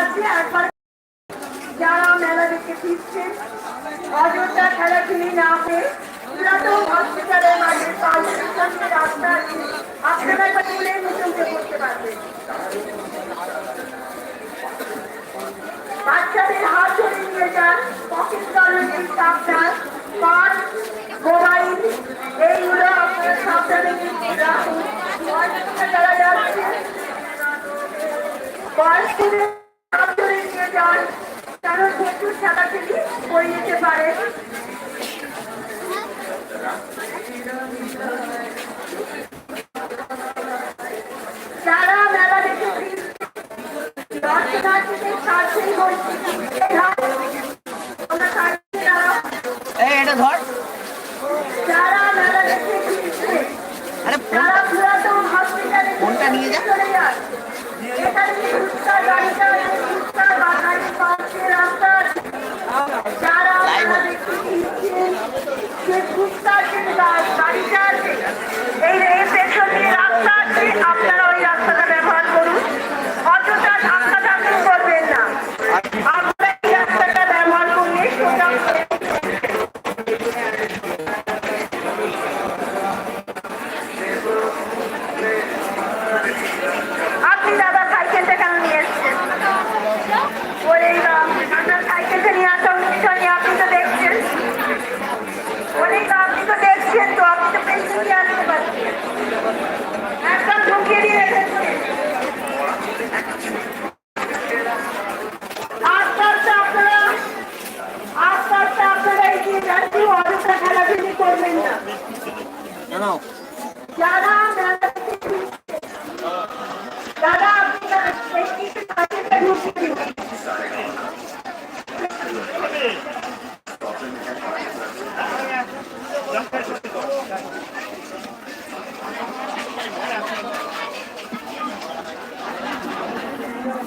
আছে, একবার যারা মেলা দেখে ফিরছেন অযোধ্যা খেলাধুলি না পেয়ে পুরাতন হসপিটালের মাঝে করতে পারবেন। বাচ্চাদের হাত ধরে নিয়ে যান পকেট দলের সাবধান পান, মোবাইল, এইগুলো আপনারা সাবধানে যাচ্ছে, বয়স্কদের প্রচুর ঠেলাঠেলি করে যেতে পারে। যারা মেলা দেখে এটা ধর। যারা মেলা দেখে আরে যারা পুরাতন হসপিটালে ফোনটা নিয়ে যা। এখানে গাড়িটা আছে, ফুচকা বা গাড়ি পার্কের রাস্তা আছে। যারা Live মেলা হচ্ছে। দেখে ফিরছেন, যে ফুচকার যে তার বাড়িটা আছে, এই রাজনীতি করবেন না যারা দাদা আপনি ব্যক্তিকে কাজে ঢুকিয়ে দিন